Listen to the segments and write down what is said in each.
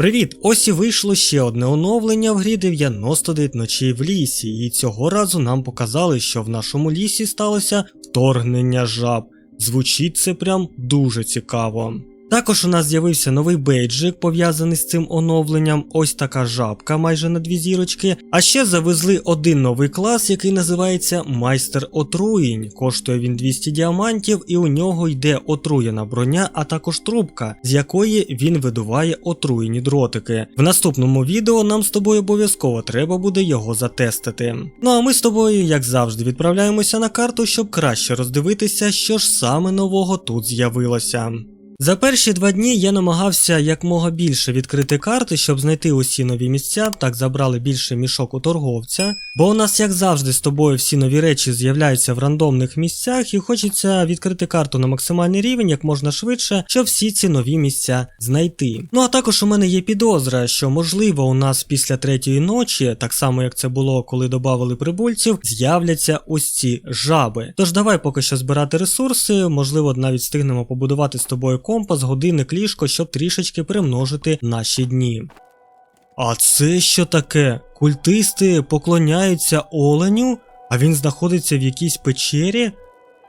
Привіт! Ось і вийшло ще одне оновлення в грі 99 ночей в лісі, і цього разу нам показали, що в нашому лісі сталося вторгнення жаб. Звучить це прям дуже цікаво. Також у нас з'явився новий бейджик, пов'язаний з цим оновленням. Ось така жабка майже на дві зірочки. А ще завезли один новий клас, який називається Майстер отруєнь. Коштує він 200 діамантів, і у нього йде отруєна броня, а також трубка, з якої він видуває отруєні дротики. В наступному відео нам з тобою обов'язково треба буде його затестити. Ну а ми з тобою, як завжди, відправляємося на карту, щоб краще роздивитися, що ж саме нового тут з'явилося. За перші два дні я намагався якмога більше відкрити карти, щоб знайти усі нові місця, так забрали більше мішок у торговця. Бо у нас, як завжди, з тобою всі нові речі з'являються в рандомних місцях, і хочеться відкрити карту на максимальний рівень як можна швидше, щоб всі ці нові місця знайти. Ну а також у мене є підозра, що можливо у нас після третьої ночі, так само як це було, коли додавали прибульців, з'являться ось ці жаби. Тож давай поки що збирати ресурси, можливо, навіть встигнемо побудувати з тобою компас, годинник, ліжко, щоб трішечки примножити наші дні. А це що таке? Культисти поклоняються оленю, а він знаходиться в якійсь печері?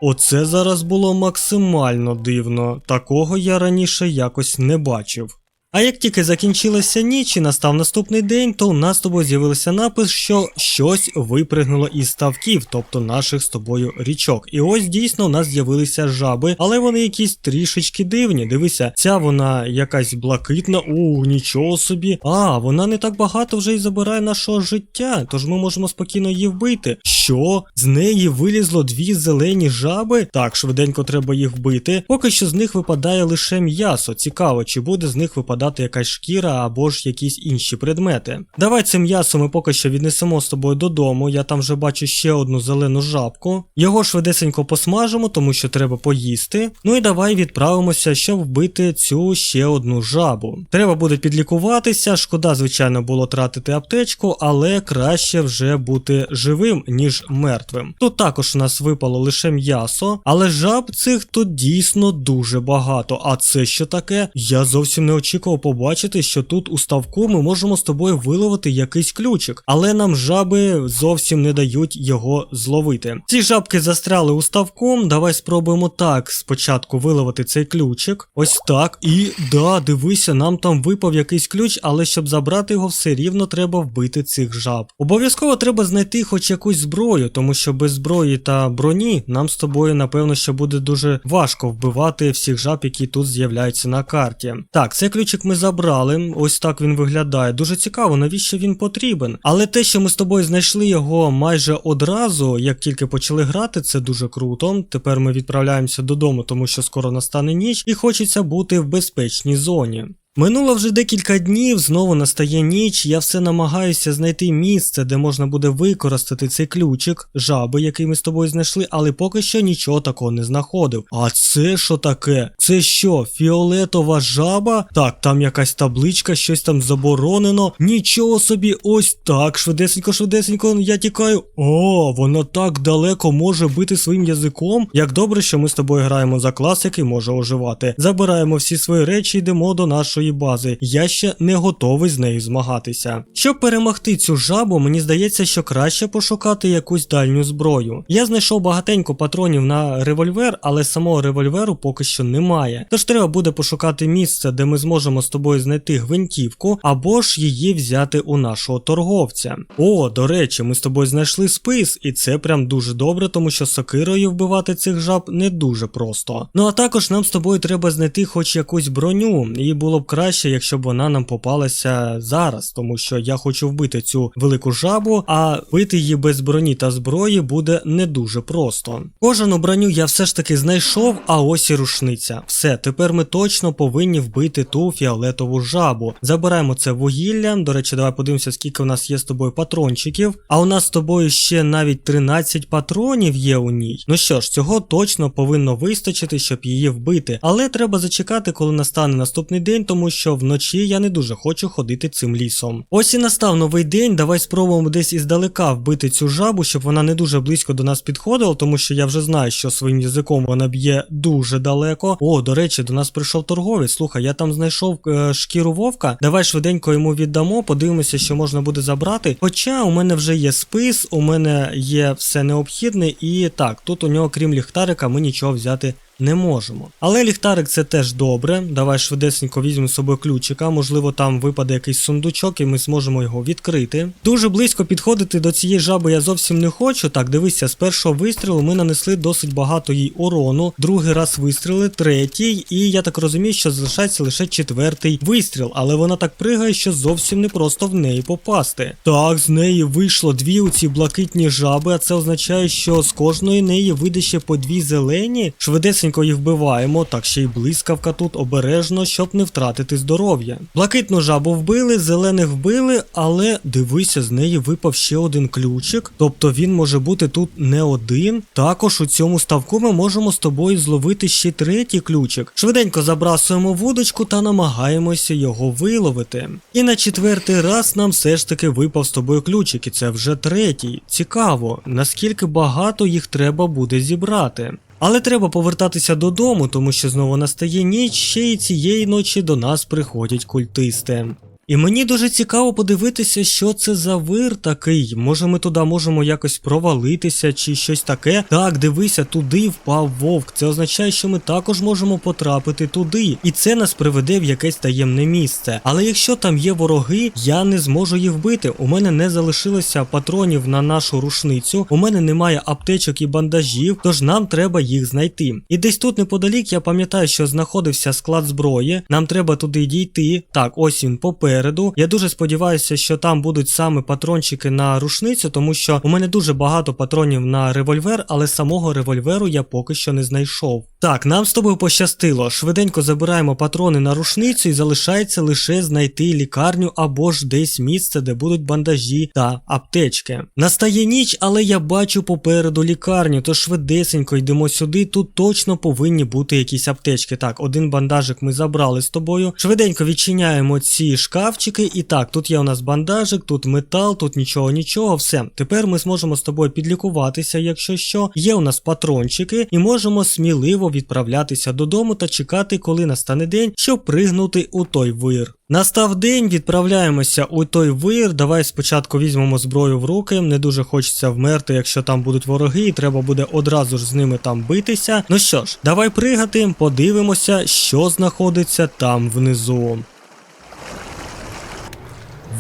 Оце зараз було максимально дивно. Такого я раніше якось не бачив. А як тільки закінчилася ніч і настав наступний день, то у нас з тобою з'явився напис, що щось випригнуло із ставків, тобто наших з тобою річок. І ось дійсно у нас з'явилися жаби, але вони якісь трішечки дивні. Дивися, ця вона якась блакитна, у нічого собі. А, вона не так багато вже й забирає нашого життя, тож ми можемо спокійно її вбити. Що? З неї вилізло дві зелені жаби? Так, швиденько треба їх вбити. Поки що з них випадає лише м'ясо. Цікаво, чи буде з них випадати якась шкіра або ж якісь інші предмети. Давай це м'ясо ми поки що віднесемо з тобою додому. Я там вже бачу ще одну зелену жабку. Його швидесенько посмажимо, тому що треба поїсти. Ну і давай відправимося, щоб вбити цю ще одну жабу. Треба буде підлікуватися. Шкода, звичайно, було тратити аптечку, але краще вже бути живим, ніж мертвим. Тут також у нас випало лише м'ясо, але жаб цих тут дійсно дуже багато. А це що таке? Я зовсім не очікував побачити, що тут у ставку ми можемо з тобою виловити якийсь ключик, але нам жаби зовсім не дають його зловити. Ці жабки застряли у ставку. Давай спробуємо так спочатку виловити цей ключик. Ось так. І да, дивися, нам там випав якийсь ключ, але щоб забрати його, все рівно треба вбити цих жаб. Обов'язково треба знайти хоч якусь зброю, тому що без зброї та броні нам з тобою, напевно, що буде дуже важко вбивати всіх жаб, які тут з'являються на карті. Так, цей ключик ми забрали. Ось так він виглядає. Дуже цікаво, навіщо він потрібен. Але те, що ми з тобою знайшли його майже одразу, як тільки почали грати, це дуже круто. Тепер ми відправляємося додому, тому що скоро настане ніч, і хочеться бути в безпечній зоні. Минуло вже декілька днів, знову настає ніч, я все намагаюся знайти місце, де можна буде використати цей ключик, жаби, який ми з тобою знайшли, але поки що нічого такого не знаходив. А це що таке? Це що, фіолетова жаба? Так, там якась табличка, щось там заборонено. Нічого собі, ось так, швидесенько, швидесенько, я тікаю. О, вона так далеко може бити своїм язиком. Як добре, що ми з тобою граємо за клас, який може оживати. Забираємо всі свої речі, йдемо до нашої бази. Я ще не готовий з нею змагатися. Щоб перемогти цю жабу, мені здається, що краще пошукати якусь дальню зброю. Я знайшов багатенько патронів на револьвер, але самого револьверу поки що немає. Тож треба буде пошукати місце, де ми зможемо з тобою знайти гвинтівку, або ж її взяти у нашого торговця. О, до речі, ми з тобою знайшли спис, і це прям дуже добре, тому що сокирою вбивати цих жаб не дуже просто. Ну а також нам з тобою треба знайти хоч якусь броню, і було б краще, якщо б вона нам попалася зараз, тому що я хочу вбити цю велику жабу, а бити її без броні та зброї буде не дуже просто. Кожану броню я все ж таки знайшов, а ось і рушниця. Все, тепер ми точно повинні вбити ту фіолетову жабу. Забираємо це вугілля. До речі, давай подивимося, скільки у нас є з тобою патрончиків. А у нас з тобою ще навіть 13 патронів є у ній. Ну що ж, цього точно повинно вистачити, щоб її вбити. Але треба зачекати, коли настане наступний день, тому тому що вночі я не дуже хочу ходити цим лісом. Ось і настав новий день. Давай спробуємо десь іздалека вбити цю жабу, щоб вона не дуже близько до нас підходила, тому що я вже знаю, що своїм язиком вона б'є дуже далеко. О, до речі, до нас прийшов торговець. Слухай, я там знайшов е, шкіру вовка. Давай швиденько йому віддамо, подивимося, що можна буде забрати. Хоча у мене вже є спис, у мене є все необхідне, і так, тут у нього, крім ліхтарика, ми нічого взяти. Не можемо. Але ліхтарик це теж добре. Давай швидесенько візьмемо з собою ключика. Можливо, там випаде якийсь сундучок, і ми зможемо його відкрити. Дуже близько підходити до цієї жаби я зовсім не хочу. Так, дивися, з першого вистрілу ми нанесли досить багато їй урону. Другий раз вистріли, третій, і я так розумію, що залишається лише четвертий вистріл, але вона так пригає, що зовсім не просто в неї попасти. Так, з неї вийшло дві у ці блакитні жаби, а це означає, що з кожної неї вийде ще по дві зелені. Швидесенько їх вбиваємо, так ще й блискавка тут обережно, щоб не втратити здоров'я. Блакитну жабу вбили, зелених вбили, але дивися, з неї випав ще один ключик. Тобто він може бути тут не один. Також у цьому ставку ми можемо з тобою зловити ще третій ключик. Швиденько забрасуємо вудочку та намагаємося його виловити. І на четвертий раз нам все ж таки випав з тобою ключик, і це вже третій. Цікаво, наскільки багато їх треба буде зібрати. Але треба повертатися додому, тому що знову настає ніч, ще й цієї ночі до нас приходять культисти. І мені дуже цікаво подивитися, що це за вир такий. Може ми туди можемо якось провалитися чи щось таке. Так, дивися, туди впав вовк. Це означає, що ми також можемо потрапити туди. І це нас приведе в якесь таємне місце. Але якщо там є вороги, я не зможу їх вбити. У мене не залишилося патронів на нашу рушницю, у мене немає аптечок і бандажів, тож нам треба їх знайти. І десь тут неподалік я пам'ятаю, що знаходився склад зброї. Нам треба туди дійти. Так, ось він попереду. Я дуже сподіваюся, що там будуть саме патрончики на рушницю, тому що у мене дуже багато патронів на револьвер, але самого револьверу я поки що не знайшов. Так, нам з тобою пощастило. Швиденько забираємо патрони на рушницю і залишається лише знайти лікарню або ж десь місце, де будуть бандажі та аптечки. Настає ніч, але я бачу попереду лікарню, то швидесенько йдемо сюди. Тут точно повинні бути якісь аптечки. Так, один бандажик ми забрали з тобою. Швиденько відчиняємо ці шкафчики. І так, тут є у нас бандажик, тут метал, тут нічого, нічого. Все. Тепер ми зможемо з тобою підлікуватися, якщо що. Є у нас патрончики, і можемо сміливо відправлятися додому та чекати, коли настане день, щоб пригнути у той вир. Настав день, відправляємося у той вир. Давай спочатку візьмемо зброю в руки. Не дуже хочеться вмерти, якщо там будуть вороги, і треба буде одразу ж з ними там битися. Ну що ж, давай пригати, подивимося, що знаходиться там внизу.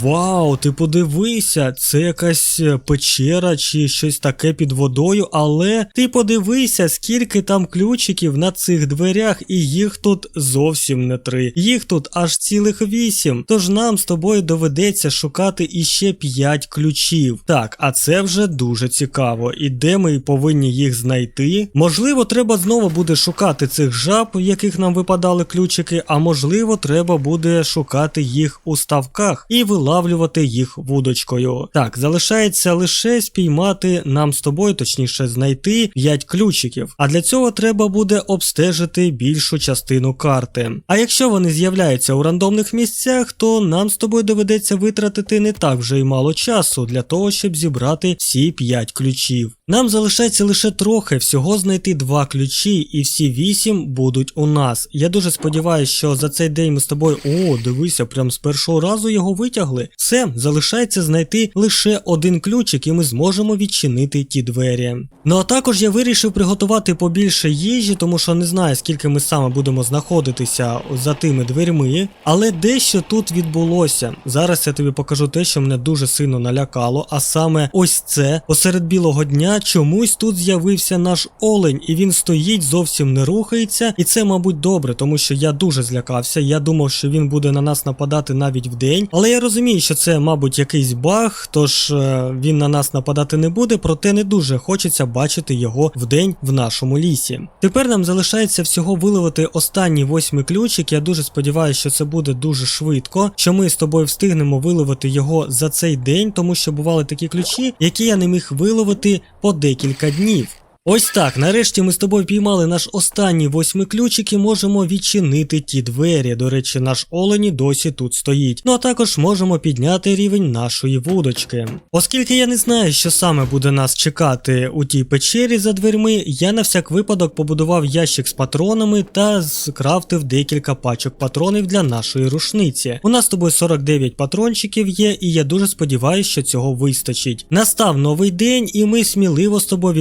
Вау, ти подивися, це якась е, печера чи щось таке під водою, але ти подивися, скільки там ключиків на цих дверях, і їх тут зовсім не три. Їх тут аж цілих вісім. Тож нам з тобою доведеться шукати іще п'ять ключів. Так, а це вже дуже цікаво. І де ми повинні їх знайти? Можливо, треба знову буде шукати цих жаб, в яких нам випадали ключики, а можливо, треба буде шукати їх у ставках і вилавлювати їх вудочкою. Так, залишається лише спіймати нам з тобою, точніше, знайти 5 ключиків. А для цього треба буде обстежити більшу частину карти. А якщо вони з'являються у рандомних місцях, то нам з тобою доведеться витратити не так вже й мало часу для того, щоб зібрати всі 5 ключів. Нам залишається лише трохи всього знайти два ключі, і всі вісім будуть у нас. Я дуже сподіваюся, що за цей день ми з тобою. О, дивися, прям з першого разу його витягли. Все, залишається знайти лише один ключик, і ми зможемо відчинити ті двері. Ну а також я вирішив приготувати побільше їжі, тому що не знаю, скільки ми саме будемо знаходитися за тими дверьми. Але дещо тут відбулося. Зараз я тобі покажу те, що мене дуже сильно налякало, а саме ось це посеред білого дня чомусь тут з'явився наш олень, і він стоїть, зовсім не рухається. І це, мабуть, добре, тому що я дуже злякався. Я думав, що він буде на нас нападати навіть вдень. Але я розумію, що це, мабуть, якийсь баг, тож е, він на нас нападати не буде, проте не дуже хочеться бачити його вдень в нашому лісі. Тепер нам залишається всього виловити останній восьмий ключик. Я дуже сподіваюся, що це буде дуже швидко, що ми з тобою встигнемо виловити його за цей день, тому що бували такі ключі, які я не міг виловити по декілька днів. Ось так, нарешті ми з тобою піймали наш останній восьми ключик і можемо відчинити ті двері. До речі, наш олені досі тут стоїть. Ну а також можемо підняти рівень нашої вудочки. Оскільки я не знаю, що саме буде нас чекати у тій печері за дверми, я на всяк випадок побудував ящик з патронами та скрафтив декілька пачок патронів для нашої рушниці. У нас з тобою 49 патрончиків є, і я дуже сподіваюся, що цього вистачить. Настав новий день, і ми сміливо з тобою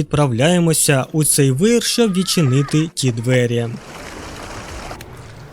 відправляємося у цей вир, щоб відчинити ті двері.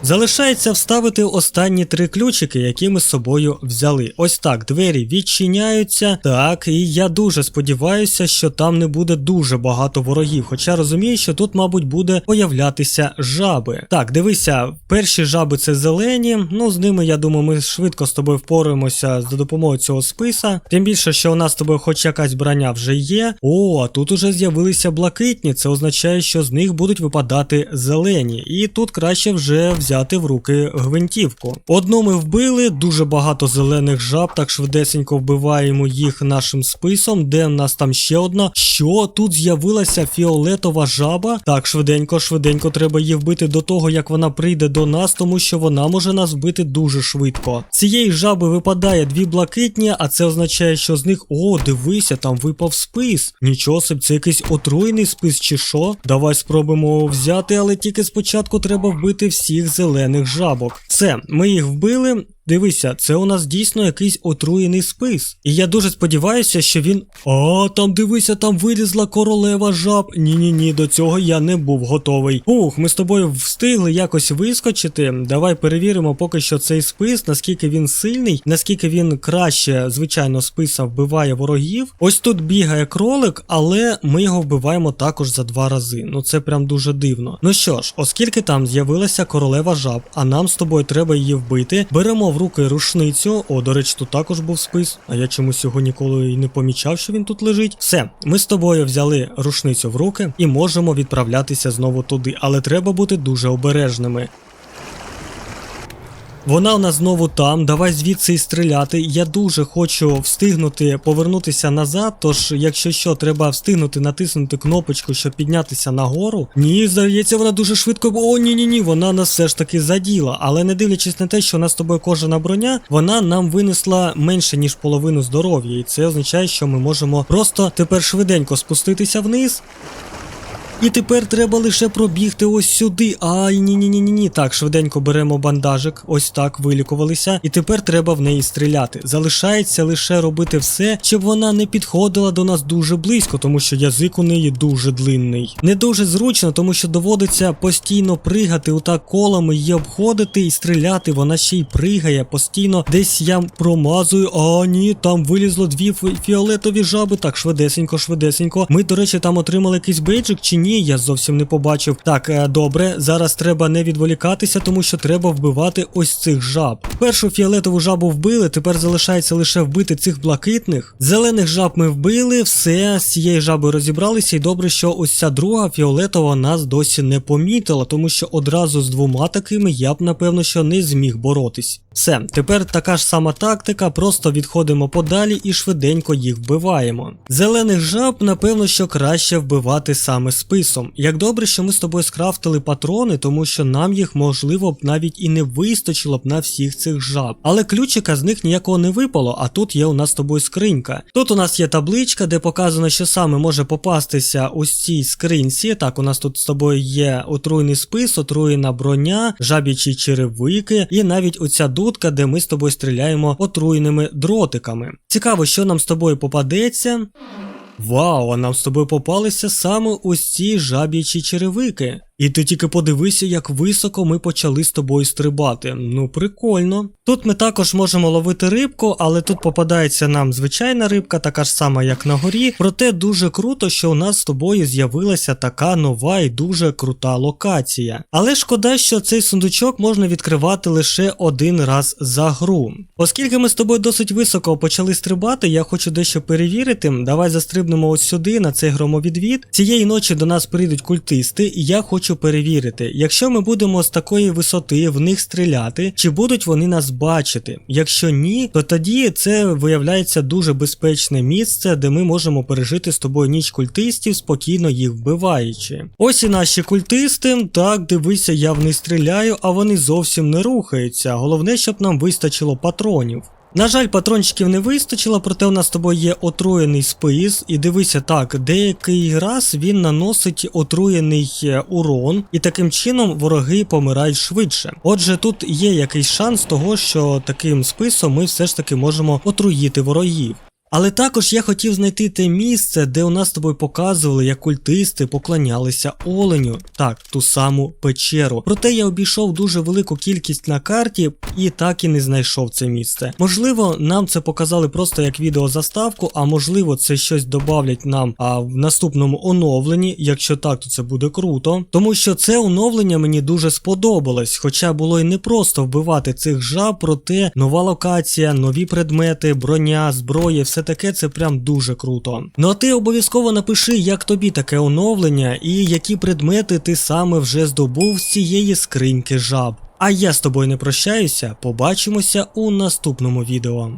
Залишається вставити останні три ключики, які ми з собою взяли. Ось так, двері відчиняються. Так, і я дуже сподіваюся, що там не буде дуже багато ворогів. Хоча розумію, що тут, мабуть, буде появлятися жаби. Так, дивися, перші жаби це зелені. Ну, з ними, я думаю, ми швидко з тобою впораємося за допомогою цього списа. Тим більше, що у нас з тобою хоч якась броня вже є. О, а тут уже з'явилися блакитні. Це означає, що з них будуть випадати зелені. І тут краще вже взяти в руки гвинтівку. Одну ми вбили, дуже багато зелених жаб, так швидесенько вбиваємо їх нашим списом. Де в нас там ще одна? Що тут з'явилася фіолетова жаба? Так, швиденько, швиденько треба її вбити до того, як вона прийде до нас, тому що вона може нас вбити дуже швидко. Цієї жаби випадає дві блакитні, а це означає, що з них. О, дивися, там випав спис. Нічого собі, це якийсь отруєний спис чи що? Давай спробуємо взяти, але тільки спочатку треба вбити всіх зелених жабок. Все, ми їх вбили. Дивися, це у нас дійсно якийсь отруєний спис. І я дуже сподіваюся, що він. А, там дивися, там вилізла королева жаб. Ні-ні ні, до цього я не був готовий. Ух, ми з тобою встигли якось вискочити. Давай перевіримо поки що цей спис, наскільки він сильний, наскільки він краще, звичайно, списа вбиває ворогів. Ось тут бігає кролик, але ми його вбиваємо також за два рази. Ну це прям дуже дивно. Ну що ж, оскільки там з'явилася королева жаб, а нам з тобою треба її вбити, беремо руки рушницю. О, до речі, тут також був спис. А я чомусь його ніколи і не помічав, що він тут лежить. Все, ми з тобою взяли рушницю в руки і можемо відправлятися знову туди, але треба бути дуже обережними. Вона у нас знову там, давай звідси і стріляти. Я дуже хочу встигнути повернутися назад. Тож, якщо що, треба встигнути натиснути кнопочку, щоб піднятися нагору. Ні, здається, вона дуже швидко. О, ні, ні, ні, вона нас все ж таки заділа. Але не дивлячись на те, що у нас з тобою кожана броня, вона нам винесла менше ніж половину здоров'я. І це означає, що ми можемо просто тепер швиденько спуститися вниз. І тепер треба лише пробігти ось сюди. Ай, ні, ні, ні, ні, ні. Так, швиденько беремо бандажик, ось так вилікувалися. І тепер треба в неї стріляти. Залишається лише робити все, щоб вона не підходила до нас дуже близько, тому що язик у неї дуже длинний. Не дуже зручно, тому що доводиться постійно пригати отак колами, її обходити і стріляти. Вона ще й пригає постійно. Десь я промазую. А ні, там вилізло дві фі- фіолетові жаби. Так, швидесенько, швидесенько. Ми, до речі, там отримали якийсь бейджик чи ні? Я зовсім не побачив. Так, е, добре, зараз треба не відволікатися, тому що треба вбивати ось цих жаб. Першу фіолетову жабу вбили, тепер залишається лише вбити цих блакитних. Зелених жаб ми вбили, все з цією жабою розібралися, і добре, що ось ця друга фіолетова нас досі не помітила, тому що одразу з двома такими я б напевно що не зміг боротись. Все, тепер така ж сама тактика, просто відходимо подалі і швиденько їх вбиваємо. Зелених жаб, напевно, що краще вбивати саме списом. Як добре, що ми з тобою скрафтили патрони, тому що нам їх можливо б навіть і не вистачило б на всіх цих жаб. Але ключика з них ніякого не випало, а тут є у нас з тобою скринька. Тут у нас є табличка, де показано, що саме може попастися ось цій скринці. Так, у нас тут з тобою є отруйний спис, отруєна броня, жабічі черевики, і навіть оця дудка, де ми з тобою стріляємо отруйними дротиками. Цікаво, що нам з тобою попадеться. Вау, а нам з тобою попалися саме ось ці жаб'ячі черевики. І ти тільки подивися, як високо ми почали з тобою стрибати. Ну, прикольно. Тут ми також можемо ловити рибку, але тут попадається нам звичайна рибка, така ж сама, як на горі. Проте дуже круто, що у нас з тобою з'явилася така нова і дуже крута локація. Але шкода, що цей сундучок можна відкривати лише один раз за гру. Оскільки ми з тобою досить високо почали стрибати, я хочу дещо перевірити. Давай застрибнемо ось сюди, на цей громовідвід. Цієї ночі до нас прийдуть культисти, і я хочу хочу перевірити, якщо ми будемо з такої висоти в них стріляти, чи будуть вони нас бачити. Якщо ні, то тоді це виявляється дуже безпечне місце, де ми можемо пережити з тобою ніч культистів, спокійно їх вбиваючи. Ось і наші культисти. Так, дивися, я в них стріляю, а вони зовсім не рухаються. Головне, щоб нам вистачило патронів. На жаль, патрончиків не вистачило, проте у нас з тобою є отруєний спис. І дивися так, деякий раз він наносить отруєний е, урон, і таким чином вороги помирають швидше. Отже, тут є якийсь шанс того, що таким списом ми все ж таки можемо отруїти ворогів. Але також я хотів знайти те місце, де у нас з тобою показували, як культисти поклонялися оленю. Так, ту саму печеру. Проте я обійшов дуже велику кількість на карті і так і не знайшов це місце. Можливо, нам це показали просто як відеозаставку, а можливо, це щось добавлять нам а, в наступному оновленні. Якщо так, то це буде круто. Тому що це оновлення мені дуже сподобалось, хоча було й не просто вбивати цих жаб, проте нова локація, нові предмети, броня, зброя, все таке це прям дуже круто. Ну а ти обов'язково напиши, як тобі таке оновлення і які предмети ти саме вже здобув з цієї скриньки жаб. А я з тобою не прощаюся, побачимося у наступному відео.